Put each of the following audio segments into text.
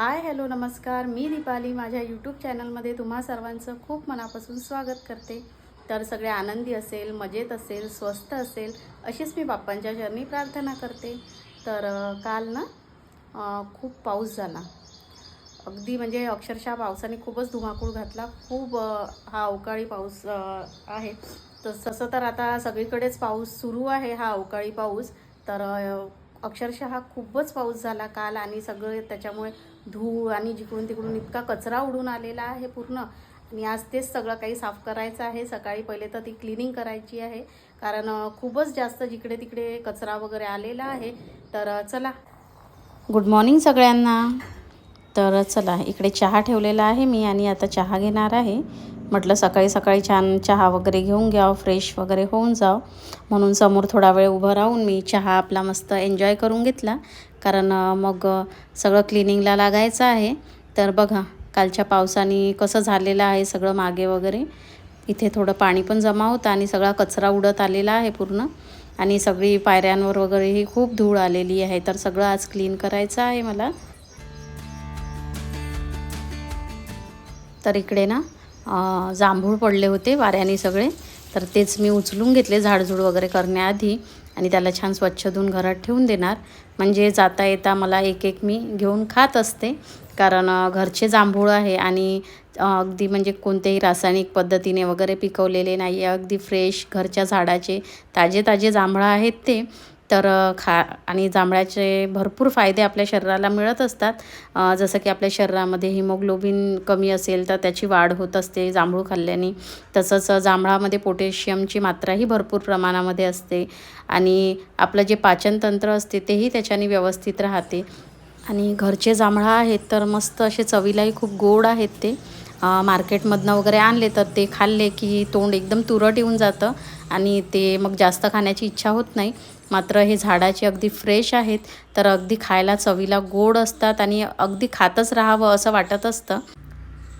Hi hello नमस्कार. मी दीपाली. माझ्या YouTube चॅनलमध्ये तुम्हा सर्वांचं खूप मनापासून स्वागत करते. तर सगळे आनंदी असेल मजेत असेल स्वस्त असेल अशीच मी बाप्पांच्या चरणी प्रार्थना करते. तर काल ना खूप पाऊस झाला. अगदी म्हणजे अक्षरशः पावसाने खूपच धुमाकूळ घातला. खूप हा अवकाळी पाऊस आहे. तर तसं तर आता सगळीकडेच पाऊस सुरू आहे हा अवकाळी पाऊस. तर अक्षरशः खूपच पाऊस झाला काल आणि सगळं त्याच्यामुळे धूळ आणि जिकडून तिकडून इतका कचरा उडून आलेला आहे पूर्ण. आणि आज तेच सगळं काही साफ करायचं आहे. सकाळी पहिले तर ती क्लिनिंग करायची आहे. कारण खूपच जास्त जिकडे तिकडे कचरा वगैरे आलेला आहे. तर चला. गुड मॉर्निंग सगळ्यांना. तर चला इकडे चहा ठेवलेला आहे मी आणि आता चहा घेणार आहे. म्हटलं सकाळी सकाळी छान चहा वगैरे घेऊन घ्यावं फ्रेश वगैरे होऊन जावं. म्हणून समोर थोडा वेळ उभं राहून मी चहा आपला मस्त एन्जॉय करून घेतला. कारण मग सगळं क्लिनिंगला लागायचं आहे. तर बघा कालच्या पावसाने कसं झालेलं आहे सगळं मागे वगैरे. इथे थोडं पाणी पण जमा होतं आणि सगळा कचरा उडत आलेला आहे पूर्ण. आणि सगळी पायऱ्यांवर वगैरे ही खूप धूळ आलेली आहे. तर सगळं आज क्लीन करायचं आहे मला. तर इकडे ना जांभूळ पडले होते वाऱ्याने सगळे. तर तेच मी उचलून घेतले झाडझूड वगैरे करण्याआधी आणि त्याला छान स्वच्छ धुवून घरात ठेवून देणार. म्हणजे जाता येता मला एक एक मी घेऊन खात असते. कारण घरचे जांभूळ आहे आणि अगदी म्हणजे कोणत्याही रासायनिक पद्धतीने वगैरे पिकवलेले नाही आहे अगदी फ्रेश घरच्या झाडाचे ताजे ताजे जांभळं आहेत ते. तर खा आणि जांभळाचे भरपूर फायदे आपल्या शरीराला मिळत असतात. जसं की आपल्या शरीरामध्ये हिमोग्लोबिन कमी असेल तर त्याची वाढ होत असते जांभूळ खाल्ल्याने. तसंच जांभळामध्ये पोटॅशियमची मात्राही भरपूर प्रमाणामध्ये असते आणि आपलं जे पाचनतंत्र असते तेही त्याच्याने व्यवस्थित राहते. आणि घरचे जांभळं आहेत तर मस्त असे चवीलाही खूप गोड आहेत ते. मार्केटमधनं वगैरे आणले तर ते खाल्ले की तोंड एकदम तुरट येऊन जातं. आणि ते मग जास्त खाण्याची इच्छा होत नाही. मात्र हे झाडाचे अगदी फ्रेश आहेत तर अगदी खायला चवीला गोड असतात आणि अगदी खातच राहावं असं वाटत असतं.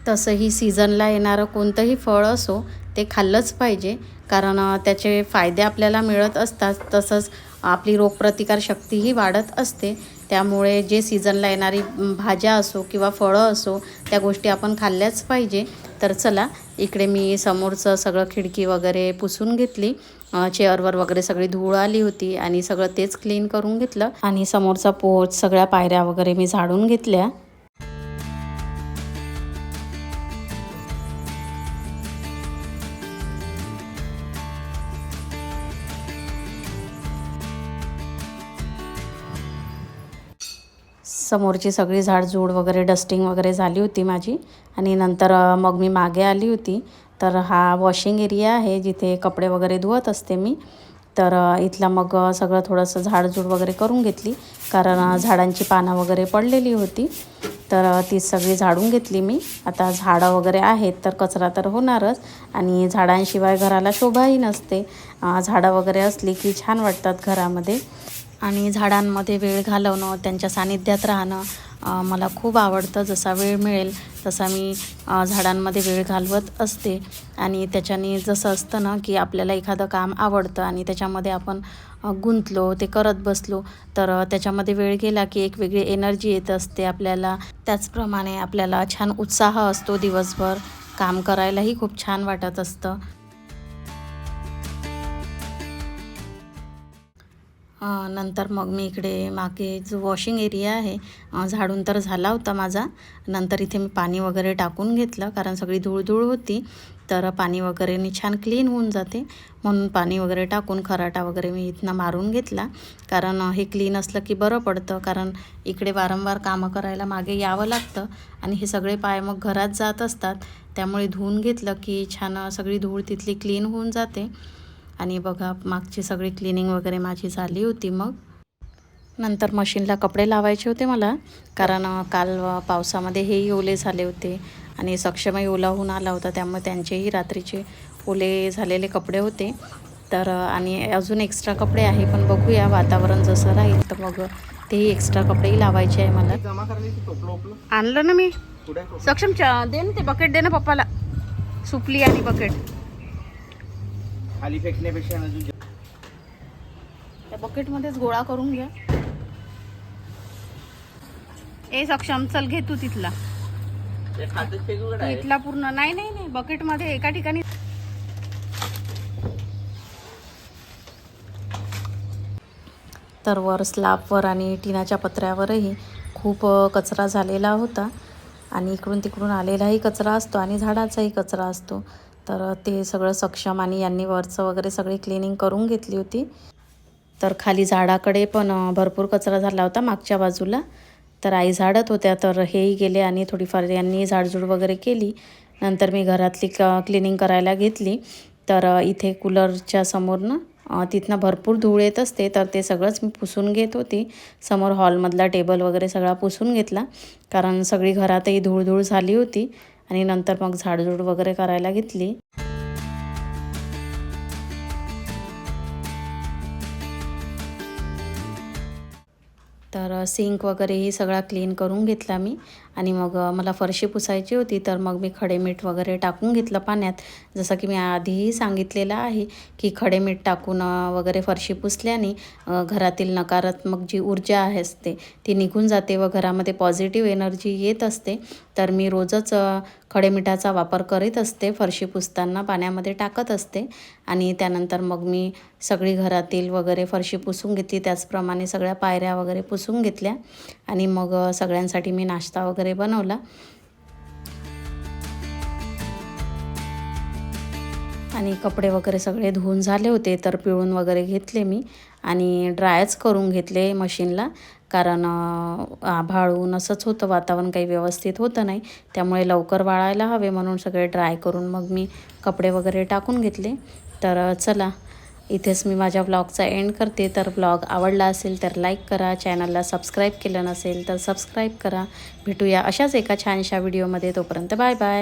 तसंही सीझनला येणारं कोणतंही फळ असो ते खाल्लंच पाहिजे. कारण त्याचे फायदे आपल्याला मिळत असतात. तसंच आपली रोगप्रतिकार शक्तीही वाढत असते. त्यामुळे जे सीझनला येणारी भाज्या असो किंवा फळं असो त्या गोष्टी आपण खाल्ल्याच पाहिजे. तर चला इकडे मी समोरचं सगळं खिडकी वगैरे पुसून घेतली. चेअरवर वगैरे सगळी धूळ आली होती आणि सगळं तेच क्लीन करून घेतलं. आणि समोरचा पोच सगळ्या पायऱ्या वगैरे मी झाडून घेतल्या. समोरची सगळी झाडझूड वगैरे डस्टिंग वगैरे झाली होती माझी. आणि नंतर मग मी मागे आली होती. तर हा वॉशिंग एरिया आहे जिथे कपडे वगैरे धुवत असते मी. तर इथला मग सगळं थोडंसं झाडझूड वगैरे करून घेतली. कारण झाडांची पानं वगैरे पडलेली होती. तर ती सगळी झाडून घेतली मी. आता झाडं वगैरे आहेत तर कचरा तर होणारच. आणि झाडांशिवाय घराला शोभाही नसते. झाडं वगैरे असली की छान वाटतात घरामध्ये. आणि झाडांमध्ये वेळ घालवणं त्यांच्या सानिध्यात राहणं मला खूप आवडतं. जसा वेळ मिळेल तसा मी झाडांमध्ये वेळ घालवत असते. आणि त्याच्याने जसं असतं ना की आपल्याला एखादं काम आवडतं आणि त्याच्यामध्ये आपण गुंतलो ते करत बसलो तर त्याच्यामध्ये वेळ गेला की एक वेगळी एनर्जी येत असते आपल्याला. त्याचप्रमाणे आपल्याला छान उत्साह असतो दिवसभर. काम करायलाही खूप छान वाटत असतं. नंतर मग मी इकडे मागे जो वॉशिंग एरिया आहे झाडून तर झाला होता माझा. नंतर इथे मी पाणी वगैरे टाकून घेतलं कारण सगळी धूळ धूळ होती. तर पाणी वगैरेने छान क्लीन होऊन जाते. म्हणून पाणी वगैरे टाकून खराटा वगैरे मी इथनं मारून घेतला. कारण हे क्लीन असलं की बरं पडतं. कारण इकडे वारंवार कामं करायला मागे यावं लागतं. आणि हे सगळे पाय मग घरात जात असतात. त्यामुळे धुवून घेतलं की छान सगळी धूळ तिथली क्लीन होऊन जाते. आणि बघा मागची सगळी क्लिनिंग वगैरे माझी झाली होती मग. नंतर मशीनला कपडे लावायचे होते मला कारण काल पावसामध्ये हेही ओले झाले होते आणि सक्षमही ओला होऊन आला होता त्यामुळे त्यांचेही रात्रीचे ओले झालेले कपडे होते. तर आणि अजून एक्स्ट्रा कपडे आहे पण बघूया वातावरण जसं राहील तर मग तेही एक्स्ट्रा कपडेही लावायचे आहे मला. आणलं ना मी? सक्षम दे ना ते बकेट दे ना पप्पाला. सुपली आणि बकेट खाली फेकण्यापेक्षा अजून त्या बकेटमध्येच गोळा करून घ्या ए सक्षम चल घे तू तिथला. इथला पूर्ण नाही नाही नाही. बकेटमध्ये एका ठिकाणी तर वर स्लॅबवर आणि टिनाच्या पत्र्यावरही खूप कचरा झालेला होता. आणि इकडून तिकडून आलेलाही कचरा असतो आणि झाडाचाही कचरा असतो. तर ते सगळं सक्षम आणि यांनी वरचं वगैरे सगळी क्लिनिंग करून घेतली होती. तर खाली झाडाकडे पण भरपूर कचरा झाला होता मागच्या बाजूला. तर आई झाडत होत्या तर हेही गेले आणि थोडीफार यांनी झाडझूड वगैरे केली. नंतर मी घरातली क क्लिनिंग करायला घेतली. तर इथे कूलरच्या समोरनं तिथनं भरपूर धूळ येत असते तर ते सगळंच मी पुसून घेत होती. समोर हॉलमधला टेबल वगैरे सगळा पुसून घेतला कारण सगळी घरातही धूळधूळ झाली होती. आणि नंतर मग झाडझूड वगैरे करायला घेतली. तर सिंक वगैरेही सगळा क्लीन करून घेतला मी. आणि मग मला फरशी पुसायची होती तर मग मी खडे मीठ वगैरे टाकून घेतलं पाण्यात. जसं की मी आधीही सांगितलेलं आहे की खडे मीठ टाकून वगैरे फरशी पुसल्याने घरातील नकारात्मक जी ऊर्जा आहे असते ती निघून जाते व घरामध्ये पॉझिटिव्ह एनर्जी येत असते. तर मी रोजच खडे मिठाचा वापर करीत असते फरशी पुसताना पाण्यामध्ये टाकत असते. आणि त्यानंतर मग मी सगळी घरातील वगैरे फरशी पुसून घेतली त्याचप्रमाणे सगळ्या पायऱ्या वगैरे पुसून घेतल्या. आणि मग सगळ्यांसाठी मी नाश्ता वगैरे वगैरे बनवला. आणि कपडे वगैरे सगळे धुवून झाले होते तर पिळून वगैरे घेतले मी. आणि ड्रायच करून घेतले मशीनला कारण आभाळ ऊन असंच होतं वातावरण काही व्यवस्थित होतं नाही. त्यामुळे लवकर वाळायला हवे म्हणून सगळे ड्राय करून मग मी कपडे वगैरे टाकून घेतले. तर चला इथेच मी माझ्या ब्लॉगचा एंड करते. तर ब्लॉग आवडला असेल तर लाईक करा. चॅनलला सबस्क्राईब केलं नसेल तर सबस्क्राईब करा. भेटूया अशाच एका छानशा व्हिडिओमध्ये तोपर्यंत बाय बाय